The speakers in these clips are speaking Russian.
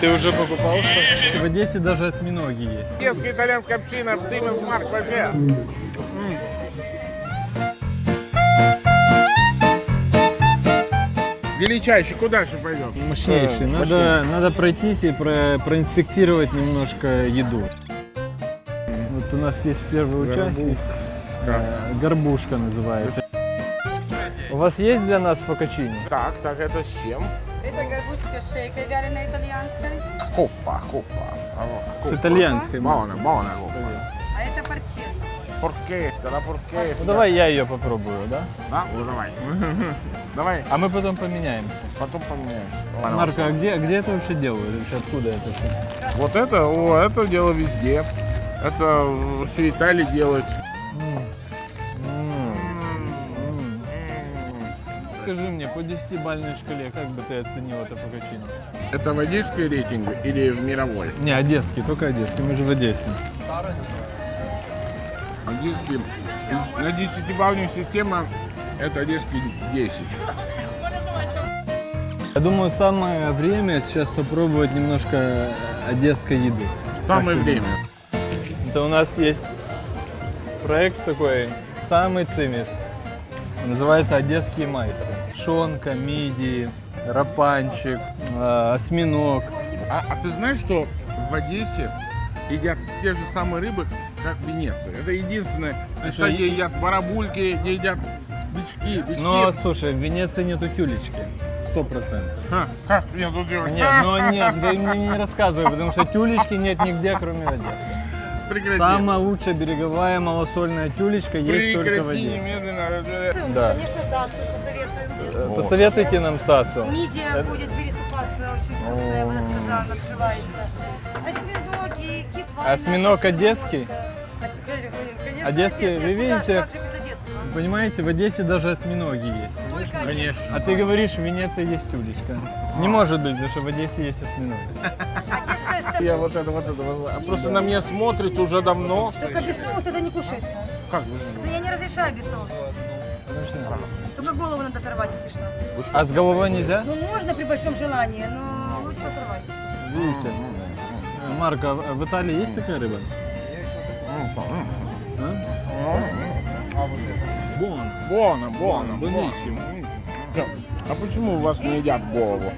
Ты уже покупал что? В Одессе даже осьминоги есть. Одесская итальянская община в Siemens Марк вообще. Величайший, куда же пойдем? Мощнейший. Надо, надо пройтись и про- проинспектировать немножко еду. Вот у нас есть первый участник. Э, Горбушка называется. У вас есть для нас фокачини? Так, так, это с чем? Это горбушечка с шейкой вяленой итальянской, Хопа, хопа. С итальянской. Бауна, бауна, хопа. а это порчетта. Поркетта, la поркетта. Ну давай я ее попробую, да? Да? Ну давай. Давай, А мы потом поменяемся. потом поменяемся. Марко, а где, где это вообще делают? Вообще откуда это все? Вот это, о, это дело везде. Это все Италии делают. Скажи мне, по 10-бальной шкале, как бы ты оценил это фокачини? Это в одесской рейтинге или в мировой? Не, одесский, только одесский, мы же в Одессе. Одесский. На 10-балльную система это одесский 10. Я думаю, самое время сейчас попробовать немножко одесской еды. Самое Как время. Это у нас есть проект такой, самый цимис. Называется «Одесские майсы». Шонка, мидии, рапанчик, э, осьминог. А, а ты знаешь, что в Одессе едят те же самые рыбы, как в Венеции? Это единственное место, где и- едят барабульки, где едят бички, бички. Но, слушай, в Венеции нету тюлечки. Сто процентов. Нет, тут. Нет, ну нет, ты мне не рассказывай, потому что тюлечки нет нигде, кроме Одессы. Прекрати. Самая лучшая береговая малосольная тюлечка есть только в Одессе. немедленно. Да. Конечно, цацу посоветуем. Э, Посоветуйте нам цацу. Мидия будет пересыпаться, очень вкусная, вот этот казан открывается. Осьминоги, кефали. Осьминог одесский? Конечно, Одесский, вы видите? Понимаете, в Одессе даже осьминоги есть. Только Конечно. А ты говоришь, в Венеции есть тюлечка. Не может быть, потому что в Одессе есть осьминоги. Я вот это, вот это, вот это. Просто на меня смотрит уже давно. Только без соуса это не кушается. Как Да я не разрешаю без соуса. Только голову надо оторвать, если что. А с головой нельзя? Ну, можно при большом желании, но лучше оторвать. Видите? А в Италии есть такая рыба? А? Бон. Бона, бона, Бонissimo. Да. А почему у вас не едят голову?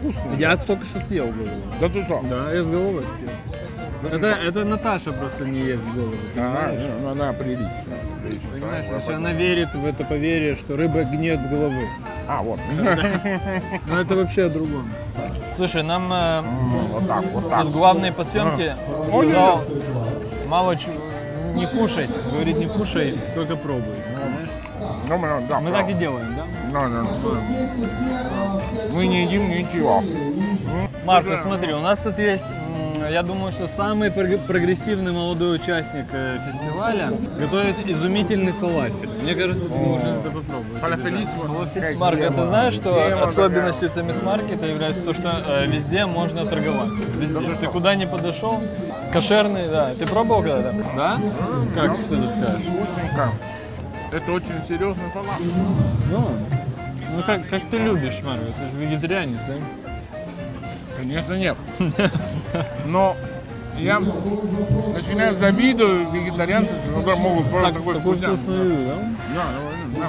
Вкусно. Я только что съел голову. Да ты что? Да, я с головой съел. Это, это Наташа просто не ест голову. Ага, Понимаешь? ну, она приличная. приличная. Понимаешь, понял. она верит в это поверье, что рыба гнет с головы. А, вот. Но это вообще о другом. Слушай, нам э, Вот так, вот так. тут главный по съемке сказал, мало чего, не кушай. Говорит, не кушай, только пробуй. Ну, Мы так и делаем, да? Да, да. Мы не едим ничего. Марко, смотри, у нас тут есть, я думаю, что самый прог- прогрессивный молодой участник э, фестиваля готовит изумительный фалафель. Мне кажется, ты должен это попробовать. Фалафелиссимо. Какая Марко, ты знаешь, что особенностью цемис маркета является то, что э, везде можно торговаться. Везде. Ты куда ни подошел, кошерный, да. Ты пробовал когда-то? Да? Как, что ты скажешь? Вкусненько. Это очень серьезный фалафель. Ну, ну как, как ты любишь, Марко, ты же вегетарианец, да? Конечно, нет. Но я начинаю завидовать вегетарианцам, которые могут просто Так, такой такую вкусняк. вкусную еду, да? Да, да,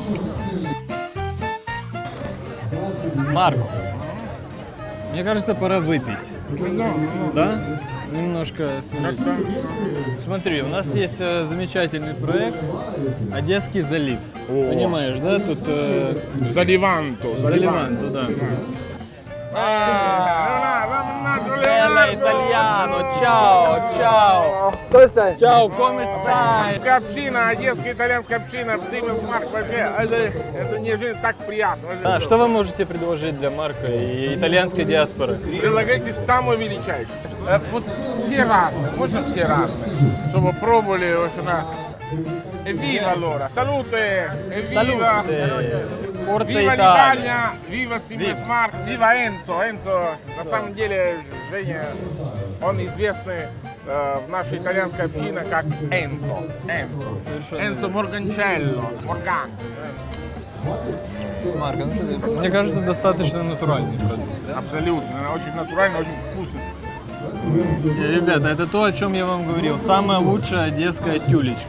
да. Марк, мне кажется, пора выпить. Да? Немножко да. Смотри, у нас есть э, замечательный проект Одесский залив. О. Понимаешь, да? Тут э, Заливанто, Заливанто, да. Leonardo, Bella italiano, ciao, ciao. Ciao, come stai? Община, одесская итальянская община, Siemens Марк вообще, это, это неожиданно так приятно. А, что вы можете предложить для Марка и итальянской диаспоры? Предлагайте самое величайшее. Э, Вот все разные, можно все разные, чтобы пробовали, в общем, на- Evviva allora, salute, evviva, Salute. Viva Italia. l'Italia, viva Siemens Марк, viva Enzo, Enzo, на самом деле, Женя, он известный э, в нашей итальянской общине как Энцо, Совершенно Энцо Морганчелло, Морган. Марк, ну что ты- мне кажется, достаточно натуральный продукт. да? Абсолютно. Очень натурально, очень вкусно. Э, Ребята, это то, о чем я вам говорил. Самая лучшая одесская тюлечка.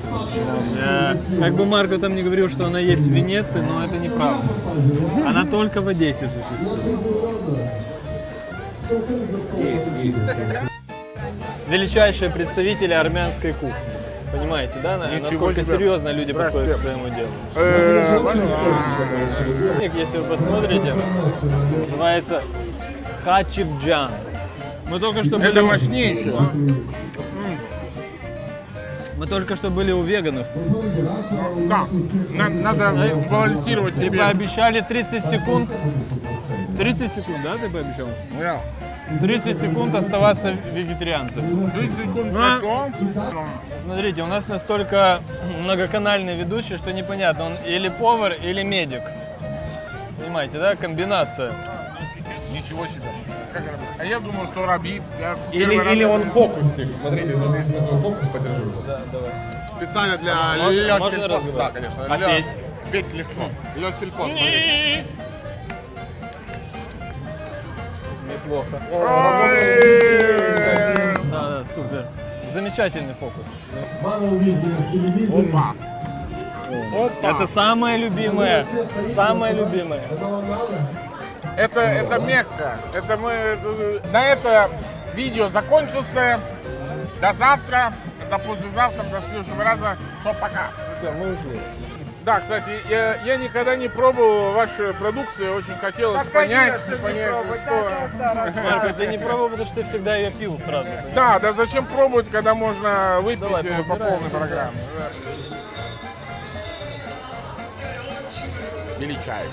Э, Как бы Марко там не говорил, что она есть в Венеции, но это неправда. Она только в Одессе существует. Величайшие представители армянской кухни. Понимаете, да, Ничего насколько себе. серьезно люди подходят к своему делу? Э, Если вы посмотрите, называется Хачикджан. Мы только что были... Это мощнейшее. Мы только что были у веганов Да, на- надо сбалансировать и тебе. пообещали 30 секунд. 30 секунд, да, ты пообещал? Да. 30 секунд оставаться вегетарианцем. 30 секунд А. прошло. Смотрите, у нас настолько многоканальный ведущий, что непонятно, он или повар, или медик. Понимаете, да, комбинация. Ничего себе. Как это? А я думал, что Раби. Или, или он это- фокусник. Смотрите, тут есть такой фокус, подержу. Да, давай. Специально для Можно- Лё можно Сельпо. разговор? Да, конечно. А Лё- петь? Петь легко. Лё Сельпо, смотри. Неплохо. Да, да, супер. Замечательный фокус. Опа. Это самое любимое. Самое любимое. Это, это Мекка. Это мы, это- на это видео закончился. До завтра, до послезавтра, до следующего раза. То пока. Мы ушли. Да, кстати, я, я никогда не пробовал вашу продукцию, очень хотелось понять, понять, что... Марко, ты не пробовал, потому что ты всегда ее пил сразу. Да, да зачем пробовать, когда можно выпить Давай, э, по полной программе? Да. Величайший.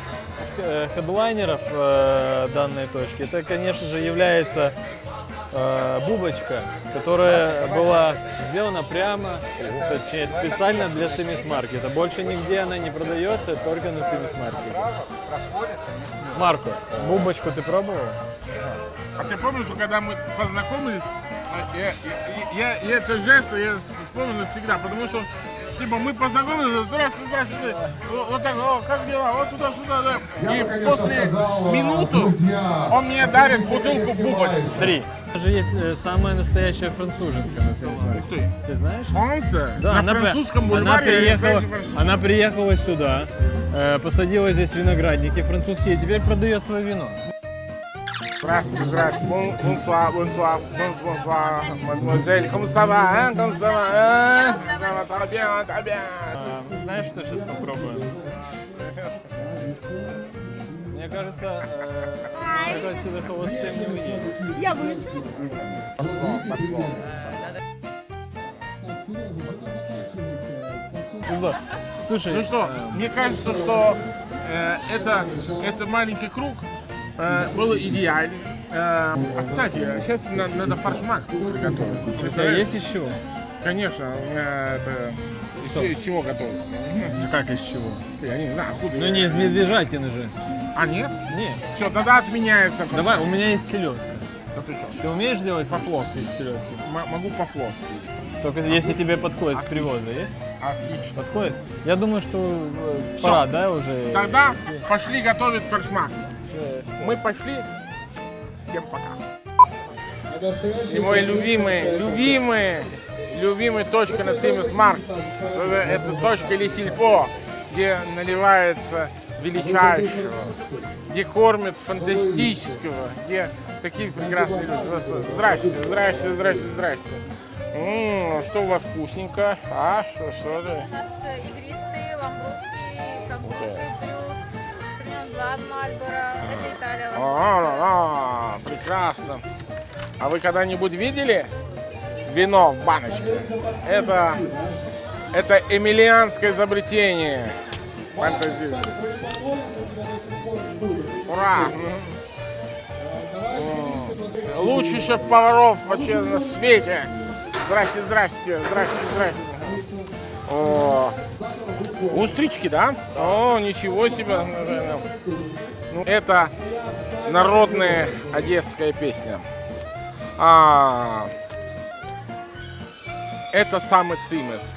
Э, Хедлайнеров э, данной точки, это, конечно же, является э, бубочка, которая была сделана прямо, точнее, специально для Семис Маркета. Больше нигде она не продается, только на Маркете. Марко, бубочку ты пробовал? А ты помнишь, что когда мы познакомились, э, я, я, я- я это жест я вспомнил всегда, потому что Типа мы познакомились, здравствуйте, здравствуйте, вот, вот так, о, как дела, вот туда-сюда, да. Я И бы, конечно, после сказал, минуту друзья. он мне дарит бутылку бубочки. Три. Даже есть э, самая настоящая француженка на Семис Ух ты. Ты знаешь? Франция? Да, на она, французском она бульваре приехала, настоящий француз. она приехала сюда, э, посадила здесь виноградники французские, и теперь продает свое вино. Здравствуйте, здравствуйте. Бон- Bonsoir, bonsoir, bon- bonsoir, mademoiselle. Comment ça va, hein? Comment ça va, hein? Très bien. А, знаешь, что сейчас попробуем? Мне кажется, Марко отсюда холостым не уедет. Я выше. Кузьма, Слушай, Ну что, э, мне кажется, что э, это, это маленький круг э, было идеально. Э, а, кстати, сейчас надо фаршмак приготовить. у тебя есть еще? Конечно, у меня это... Что? из чего готовить? Как из чего? Я не знаю, откуда. Ну не из медвежатины же. А, нет? Нет. Все, тогда отменяется. фаршмак. Давай, у меня есть селедка. Да ты что? Ты умеешь делать по-флотски из селедки? М- могу по-флотски. Только если тебе подходит с привоза, есть? Отлично. Подходит? Я думаю, что э, Всё. пора, да, уже? Тогда пошли готовить фаршмак. Мы пошли. Всем пока. И мой любимый, любимый, любимый точка на Цимес Марк. Это точка Лисильпо, где наливается величайшего, где кормят фантастического, где такие прекрасные люди. Здрасте, здрасте, здрасте, здрасте. М, что у вас вкусненько? А, что, что это? У нас э, игристый, ламбрусский, Блан, Мальборо. Это Италия. А, ла, ла, прекрасно. А вы когда-нибудь видели вино в баночке? Это, это эмилианское изобретение. Фантазия. Ура! Лучший шеф-поваров вообще на свете. Здрасте, здрасте, здрасте, здрасте. О, устрички, да? О, ничего себе. Ну, это народная одесская песня. А, это самый цимес.